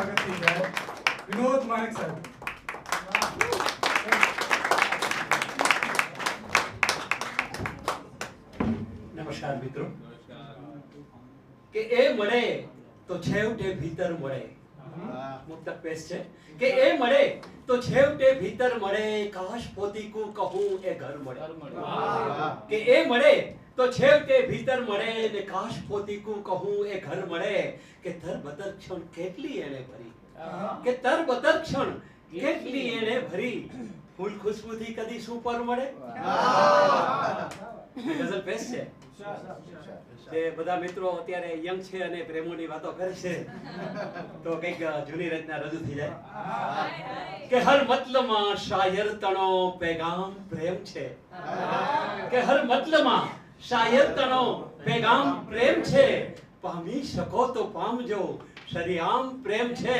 સ્વાગત થઈ જાય વિનોદ માણેક સાહેબ. નમસ્કાર મિત્રો. કે એ મળે તો છેવટે ભીતર મળે. મુક્તક પેશ છે. કે એ મળે તો છેવટે ભીતર મળે. કાશ પોતીકું કહું એ ઘર મળે. કે એ મળે તો છેવટે ભીતર મળે ને કાશ પોતીકું કહું એ ઘર મળે કે તર બતર ક્ષણ કેટલી એને ભરી? કે તર બતર ક્ષણ કેટલી? એને ભરી? ફૂલ ખુશ્બુથી કદી શું પર મળે ગઝલ બેસ્ટ છે. જે બધા મિત્રો અત્યારે યંગ છે અને પ્રેમોની વાતો કરે છે તો કંઈક જૂની રચના રજૂ થઈ જાય. કે હર મતલબમાં શાયર તણો પેગામ પ્રેમ છે. કે હર મતલબમાં શાયર તનો પેગામ પ્રેમ છે. પામી શકો તો પામજો. શરિયામ પ્રેમ છે.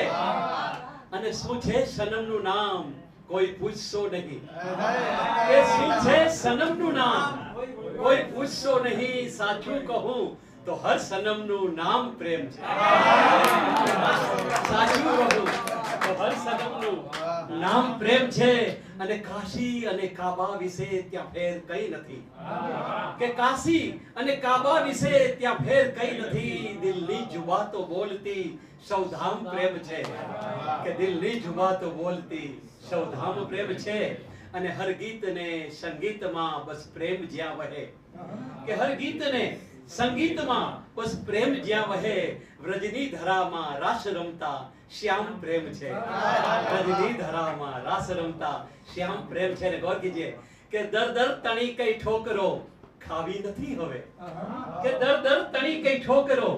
અને શું છે સનમનું નામ? કોઈ પૂછશો નહીં. એ શું છે સનમનું નામ? કોઈ પૂછશો નહીં, સાચું કહું તો હર સનમનું નામ પ્રેમ છે. સાચું કહું. હર સનમનું નામ પ્રેમ છે અને કાશી અને કાબા વિશે ત્યાં ફેર કઈ નથી. કે કાશી અને કાબા વિશે ત્યાં ફેર કઈ નથી, દિલની જુબા તો બોલતી સૌધામ પ્રેમ છે. કે દિલની જુબા તો બોલતી સૌધામ પ્રેમ છે. અને હર ગીત ને સંગીતમાં બસ પ્રેમ જ્યાં વહે. કે હર ગીત ને સંગીતમાં બસ પ્રેમ જ્યાં વહે, વ્રજની ધરામાં રાસ રમતા, શ્યામ પ્રેમ છે. વ્રજની ધરામાં રાસ રમતા, શ્યામ પ્રેમ છે. ને ગૌર કીજે કે દર દર તણી કઈ ઠોકરો ખાવી નથી હવે. કે દર દર તણી કઈ ઠોકરો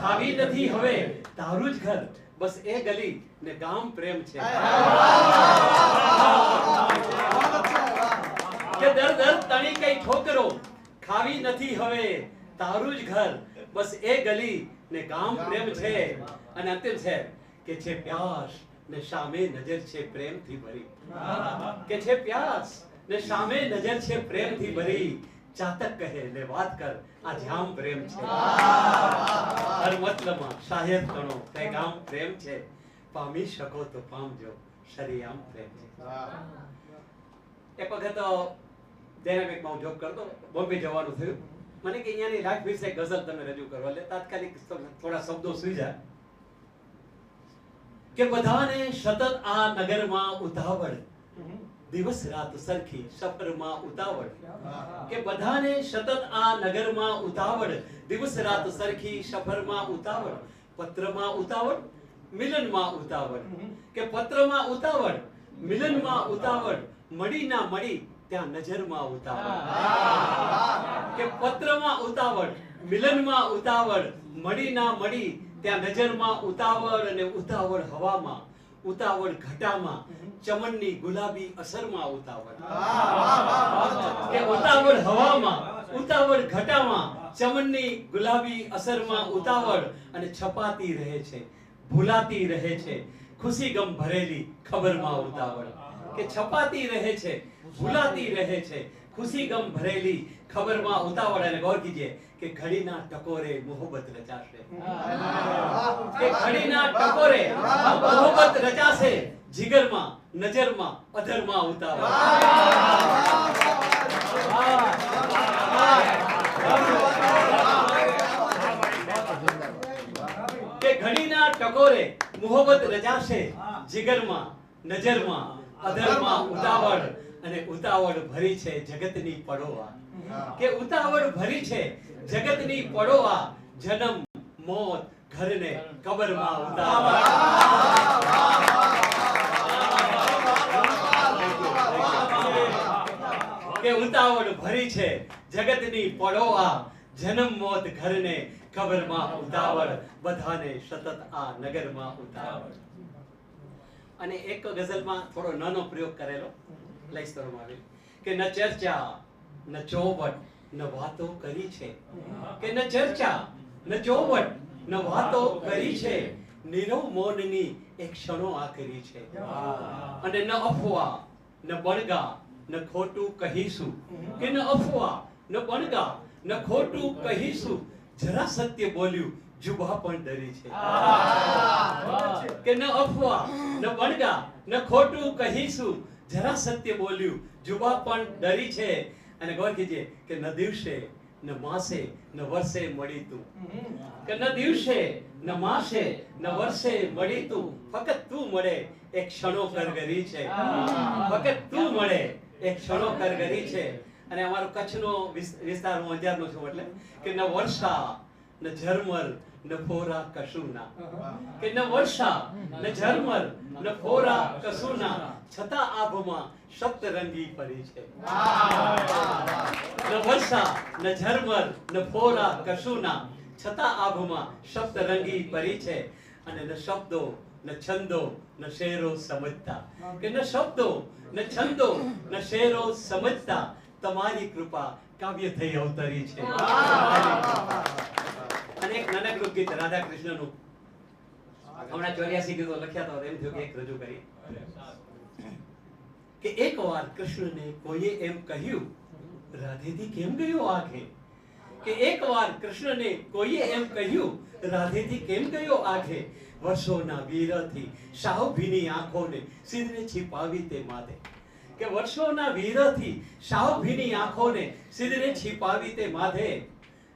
ખાવી નથી હવે. તારું જ ઘર બસ એ ગલી ને ગામ પ્રેમ છે. કે દર દર તણી કઈ ઠોકરો ખાવી નથી હવે. તારું જ ઘર. બસ એ ગલી ને ગામ પ્રેમ છે. અને અંતિમ છે કે છે પ્યાસ ને સામે નજર છે પ્રેમથી ભરી. કે છે પ્યાસ ને સામે નજર છે પ્રેમથી ભરી. ચાતક કહે ને વાત કર. આ જામ પ્રેમ છે. હર મતલબમાં શાયદ ગણો. પેગામ પ્રેમ છે. પામી શકો તો પામજો. શરિયામ પ્રેમ છે. એક વખત ડાયનામિકમાં હું જોબ કરતો. બોમ્બે જવાનું થયું. મને કે અહીંયાની લાઈફ વિશે ગઝલ તમે રજૂ કરો. એટલે તાત્કાલિક થોડા શબ્દો સુઈ કે બધાને સતત આ નગરમાં ઉતાવળ. દિવસ રાત સરખી સફરમાં ઉતાવળ. કે બધાને સતત આ નગરમાં ઉતાવળ. દિવસ રાત સરખી સફરમાં ઉતાવળ. પત્રમાં ઉતાવળ મિલનમાં ઉતાવળ. કે પત્રમાં ઉતાવળ મિલનમાં ઉતાવળ. મળી ના મળી ત્યાં નજરમાં ઉતાવળ. કે પત્રમાં ઉતાવળ મિલનમાં ઉતાવળ મળી ના મળી ત્યાં નજરમાં ઉતાવળ અને ઉતાવળ હવામાં ઉતાવળ ઘટામાં ચમનની ગુલાબી અસરમાં ઉતાવળ. કે ઉતાવળ હવામાં ઉતાવળ ઘટામાં ચમનની ગુલાબી અસરમાં ઉતાવળ અને છપાતી રહે છે ભૂલાતી રહે છે ખુશી ગમ ભરેલી ખબરમાં ઉતાવળ. કે છપાતી રહે છે, ભૂલાતી રહે છે. ખુશી ગમ ભરેલી ખબરમાં ઉતાવળ અને ગૌર કીજીએ કે ઘડીના ટકોરે મોહબત રચાશે. કે ઘડીના ટકોરે મોહબત રચાશે, જીગરમાં, નજરમાં, અધરમાં ઉતાવળ. કે ઘડીના ટકોરે મોહબત રચાશે, જીગરમાં, નજરમાં અધરમાં ઉતાવળ અને ઉતાવળ ભરી છે જગતની પડોવા કે ઉતાવળ ભરી છે જગતની પડોવા જન્મ, મોત, ઘરને કબરમાં ઉતાવળ. કે ઉતાવળ ભરી છે જગતની પડોવા જન્મ, મોત, ઘરને કબરમાં ઉતાવળ. બધાને સતત આ નગરમાં ઉતાવળ. અને એક ગઝલમાં થોડો નાનો પ્રયોગ કરેલો. લઈ સ્તરમાં કે ન ચર્ચા, ન ચોવટ, ન વાતો કરી છે. કે ન ચર્ચા, ન ચોવટ, ન વાતો કરી છે. નીરવ મૌનની એક ક્ષણો આ કરી છે. અને ન અફવા, ન બળગા ન ખોટું કહીશું. કે ન અફવા, ન બળગા ન ખોટું કહીશું. જરા સત્ય બોલ્યું જુબા પણ ડરી છે. કે ન અફવા ન બણગા ન ખોટું કહીશું. જરા સત્ય બોલ્યું જુબા પણ ડરી છે. અને ગૌર કીજીએ કે ન દિવસે ન માસે ન વર્ષે મળી તું. કે ન દિવસે ન માસે ન વર્ષે મળી તું. ફક્ત તું મળે એક ક્ષણો કરગરી છે. ફક્ત તું મળે એક ક્ષણો કરગરી છે. અને અમારો કચ્છનો વિસ- વિસ્તાર હું અંજારનો છું એટલે કે ન વર્ષા ન ઝરમર ન ફોરા કશુના કે ન વર્ષા ન ઝરમર ન ફોરા કશુના છતાં આભમાં સપ્તરંગી પરી છે ન વર્ષા ન ઝરમર ન ફોરા કશુના છતાં આભમાં સપ્તરંગી પરી છે અને ન શબ્દો ન છંદો ન શેરો સમજતા। કે ન શબ્દો ન છંદો ન શેરો સમજતા તમારી કૃપા કાવ્ય થઈ અવતરી છે. અને એક નાનકડું ગીત રાધા કૃષ્ણનું હમણાં ચોર્યાસી ગીતો લખ્યા તો એમ જો કે એક રજૂ કરી કે એક વાર કૃષ્ણને કોઈએ એમ કહ્યું, રાધેથી કેમ ગયો આંખે કે એક વાર કૃષ્ણને કોઈએ એમ કહ્યું, રાધેથી કેમ ગયો આંખે વર્ષોના વીરથી સાવ ભીની આંખોને સિંધને છીપાવી તે માથે. કે વર્ષોના વીરથી સાવ ભીની આંખોને સિંધને છીપાવી તે માથે.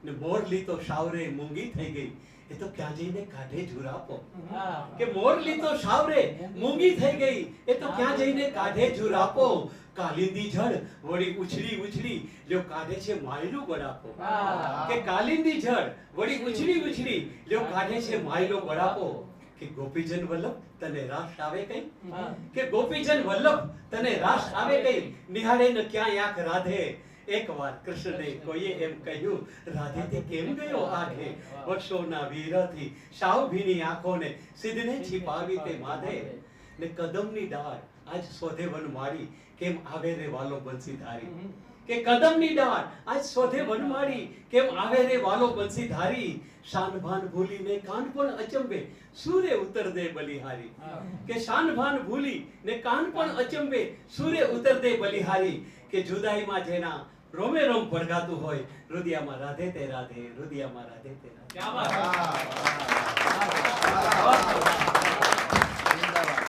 ને મોરલી તો સાવરે મૂંગી થઈ ગઈ. એ તો ક્યાં જઈને કાઢે જુરાપો કે મોરલી તો સાવરે મૂંગી થઈ ગઈ. એ તો ક્યાં જઈને કાઢે જુરાપો કાલિંદી જળ વળી ઉછળી ઉછળી જો કાઢે છે માયલો ગળાપો કે કાલિંદી જળ વળી ઉછળી ઉછળી જો કાઢે છે માયલો ગળાપો કે ગોપીજન વલ્લભ તને રાસ આવે કઈ? કે ગોપીજન વલ્લભ તને રાસ આવે કઈ? નિહાળે ન ક્યાં આંખ રાધે? એકવાર કૃષ્ણને કોઈએ એમ કહ્યું રાધેથી કેમ ગયો આંખે? વર્ષોના વીરથી સાવભીની આંખોને સિદ્ધને છીપાવી તે માધે ને કદમની ડાળ આજ શોધે વનમાળી કેમ આવે રે વાલો બંસીધારી? કે કદમની ડાળ આજ શોધે વનમાળી કેમ આવે રે વાલો બંસીધારી? શાન ભાન ભૂલીને કાન પણ અચંબે સૂર્ય ઉતર દે બલિહારી. કે શાન ભાન ભૂલી ને કાન પણ અચંબે સૂર્ય ઉતર દે બલિહારી. કે જુદાઈમાં જેના રોમે રોમ ભડકાતું હોય. રુદિયામાં રાધે તે રાધે રુદિયામાં રાધે તે રાધે.